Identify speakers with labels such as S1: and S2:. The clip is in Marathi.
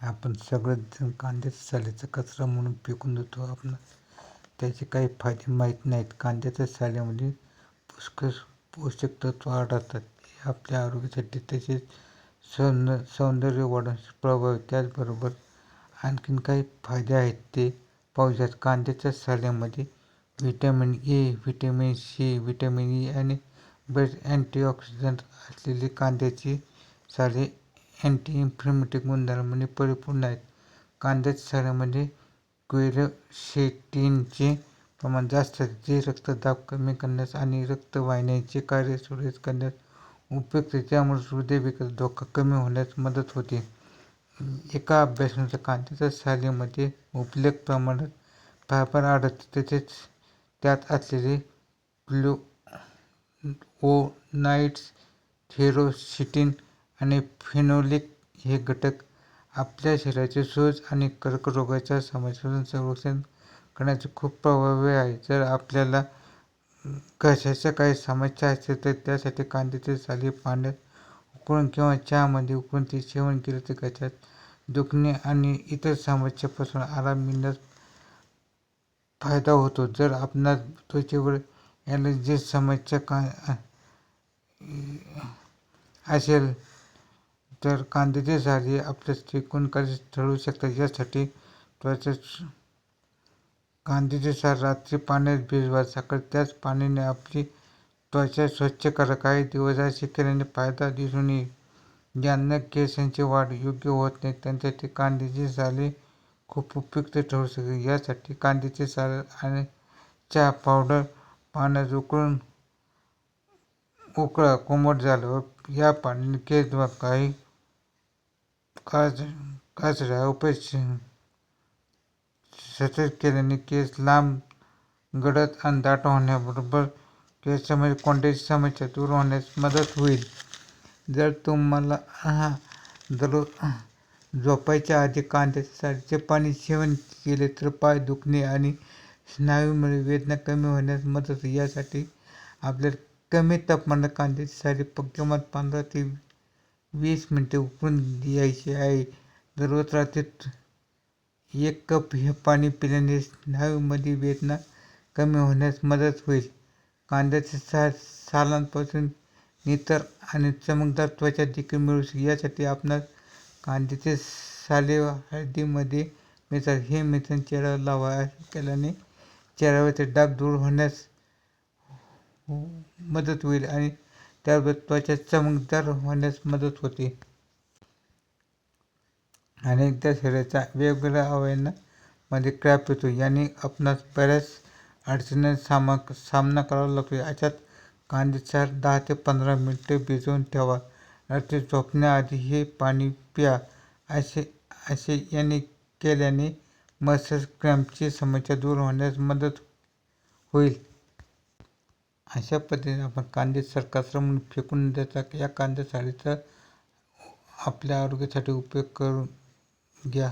S1: आपण सगळेच जण साल्याचा कचरा म्हणून फेकून देतो. आपण त्याचे काही फायदे माहीत नाहीत. कांद्याच्या साल्यामध्ये पुष्कळ पोषक तत्व आढळतात. हे आपल्या आरोग्यासाठी तसेच सौंद सौंदर्य वाढवण्यास प्रभावी. त्याचबरोबर आणखीन काही फायदे आहेत ते पाहूयात. कांद्याच्या साल्यामध्ये vitamin A vitamin C vitamin E आणि बरेच अँटीऑक्सिडंट असलेले कांद्याची साले अँटी इन्फ्लेमेटरी गुणधर्मांनी परिपूर्ण आहेत. कांद्याच्या सालीमध्ये म्हणजे क्वेरसेटिनचे प्रमाण जास्त असते, जे रक्तदाब कमी करण्यास आणि रक्तवाहिन्यांचे कार्य सुरळीत करण्यास उपयुक्त आहे. त्यामुळे हृदयविकाराचा धोका कमी होण्यास मदत होते. एका अभ्यासानुसार कांद्याच्या सालीमध्ये उपलब्ध प्रमाणात फायबर आढळते. तसेच त्यात असलेले फ्लॅवोनॉइड्स थेरोक्सिटिन आणि फेनोलिक हे घटक आपल्या शरीराचे सूज आणि कर्करोगाच्या समस्यापासून संरक्षण करण्याचे खूप प्रभावी आहे. जर आपल्याला घशाच्या काही समस्या असतील तर त्यासाठी कांद्याचे साली पाण्यात उकळून किंवा चहामध्ये उकळून ते सेवन केले तर घशात दुखणे आणि इतर समस्यापासून आराम मिळण्यास फायदा होतो. जर आपणास त्वचेवर ॲलर्जी समस्या का असेल तर कांद्याची झाडे आपल्यास काही ठरव शकतात यासाठी त्वचा कांद्याचे झाड रात्री पाण्यात भिजवा सकाळी त्याच पाण्याने आपली त्वचा स्वच्छ करा. काही दिवस असे केल्याने फायदा दिसून येईल. ज्यांना केसांची वाढ योग्य होत नाही त्यांच्यासाठी कांद्याची झाले खूप उपयुक्त ठरू शकते. यासाठी कांद्याचे साल आणि चहा पावडर पाण्यात उकळून उकळा कोमट झाल्यावर या पाण्याने केस धुवा. काही काच काचऱ्या उपाय सतत केल्याने केस लांब गडद आणि दाट होण्याबरोबर केस समज कोणत्याही समस्या दूर होण्यास मदत होईल. जर तुम्हाला दररोज झोपायच्या आधी कांद्याच्या सालीचे पाणी सेवन केले तर पाय दुखणे आणि स्नायूमुळे वेदना कमी होण्यास मदत यासाठी आपल्याला कमी तापमानात कांद्याची साले किमान पंधरा ते वीस मिनटे उकळून घ्यायची आहे. दररोज रात्री एक कप हे पाणी पिल्याने स्नायूमध्ये वेदना कमी होण्यास मदत होईल. कांद्याचे सा सालांपासून नितर आणि चमकदार त्वचा देखील मिळू शकते यासाठी आपणास कांद्याचे साले हळदीमध्ये मिसळ हे मिश्रण चेहऱ्यावर लावा. केल्याने चेहऱ्यावरचे डाग दूर होण्यास मदत होईल आणि त्यामुळे त्वचा चमकदार होण्यास मदत होते. अनेकदा शरीराच्या वेगवेगळ्या अवयवांमध्ये क्रॅप येतो. याने आपणास बऱ्याच अडचणींचा सामा सामना करावा लागतो. अशात कांदे चार दहा ते पंधरा मिनटे भिजवून ठेवा. रात्री झोपण्याआधी हे पाणी प्या. असे असे याने केल्याने मसल क्रॅम्पची समस्या दूर होण्यास मदत होईल. अशा पद्धतीने आपण कांदे साल म्हणून फेकून देता या कांदे सालीचा आपल्या आरोग्यासाठी उपयोग करून घ्या.